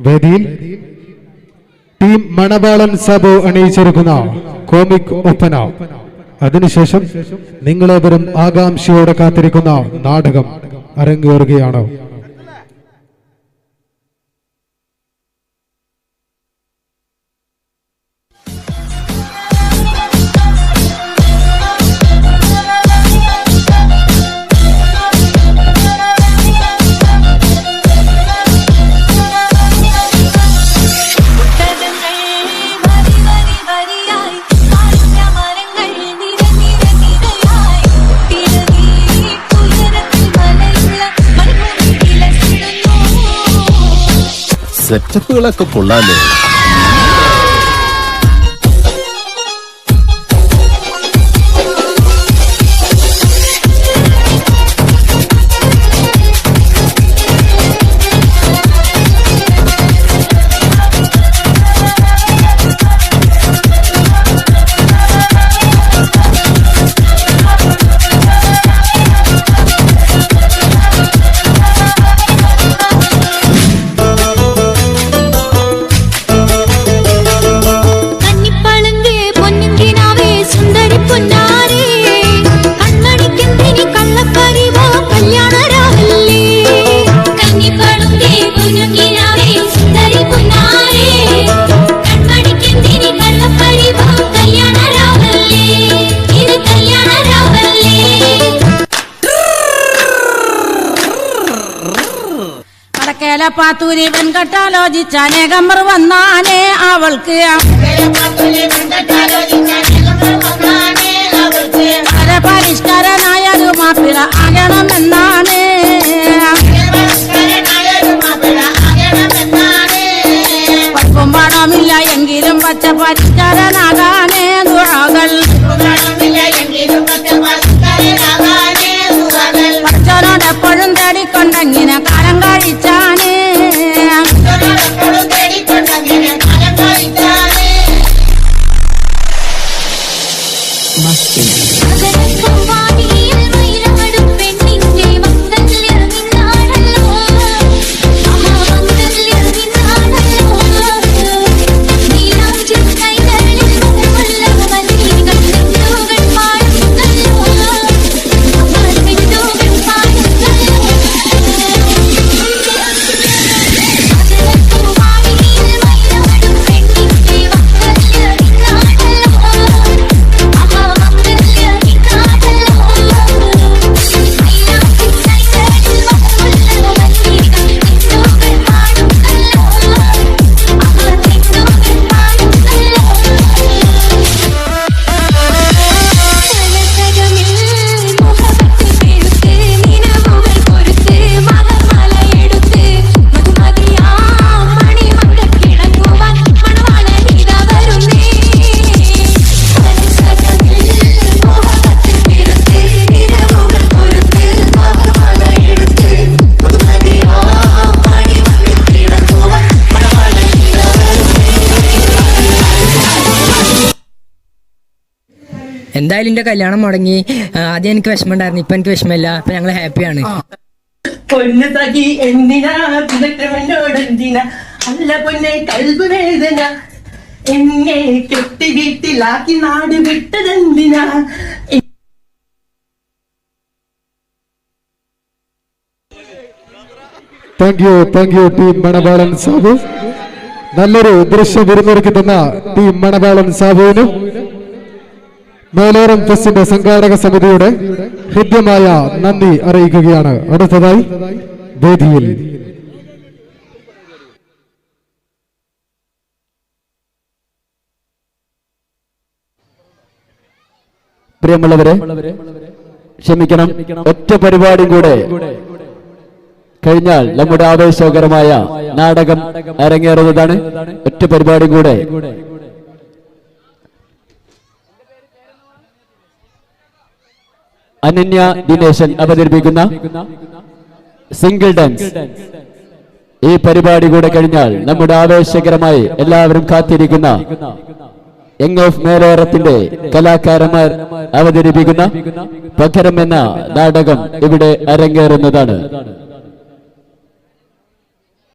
വേദിയിൽ ടീം മണവാളൻ സബു അണിയിച്ചിരിക്കുന്ന കോമിക് ഒപ്പന. അതിനുശേഷം നിങ്ങളേവരും ആകാംക്ഷയോടെ കാത്തിരിക്കുന്ന നാടകം അരങ്ങേറുകയാണ്. സെറ്റപ്പുകളൊക്കെ കൊള്ളാലോ. വടക്കേല പാത്തൂരി വെൺകട്ടാലോചിച്ച അനേകമ്മർ വന്നാനേ അവൾക്ക് പരിഷ്കരനായ ഒരു മാപ്പിള ആകണമെന്നാണ്. പപ്പും പണമില്ല എങ്കിലും പച്ച പരിഷ്കരനാകാനേ ദുഴകൾ പച്ചനോട് എപ്പോഴും തേടിക്കൊണ്ടെങ്ങനെ Macedo. എന്തായാലും എന്റെ കല്യാണം മുടങ്ങി ആദ്യം എനിക്ക് വിഷമമുണ്ടായിരുന്നു ഇപ്പൊ എനിക്ക് വിഷമമില്ല അപ്പൊ ഞങ്ങൾ ഹാപ്പിയാണ്. പൊന്നു തകി എന്തിനാ പിതക്കവനോട് എന്തിനാ അല്ല പൊന്നെ കൽബ് വേദന. എന്നെ കെട്ടി വീട്ടിലാക്കി നാട് വിട്ടതെന്തിനാ? Thank you thank you team മണബാളൻ Sabu നല്ലൊരു ദൃശ്യം വിരുന്നൊരുക്കി തന്ന ടീം മണബാളൻ സാബുവിന് മേലോരം ഫെസ്റ്റിന്റെ സംഘാടക സമിതിയുടെ ഹൃദ്യമായ നന്ദി അറിയിക്കുകയാണ്. അടുത്തതായി വേദിയിൽ. പ്രിയമുള്ളവരെ ക്ഷമിക്കണം. ഒറ്റ പരിപാടി കൂടെ. കഴിഞ്ഞാൽ നമ്മുടെ ആവേശകരമായ നാടകം അരങ്ങേറുന്നതാണ്. ഒറ്റ പരിപാടി കൂടെ. അനന്യ ദിനേശൻ അവതരിപ്പിക്കുന്ന സിംഗിൾ ഡാൻസ് ഈ പരിപാടി കൂടെ കഴിഞ്ഞാൽ നമ്മുടെ ആവേശകരമായി എല്ലാവരും കാത്തിരിക്കുന്ന യങ് ഓഫ് മേലോറത്തിന്റെ കലാകാരന്മാർ അവതരിപ്പിക്കുന്ന പകരം എന്ന നാടകം ഇവിടെ അരങ്ങേറുന്നതാണ്.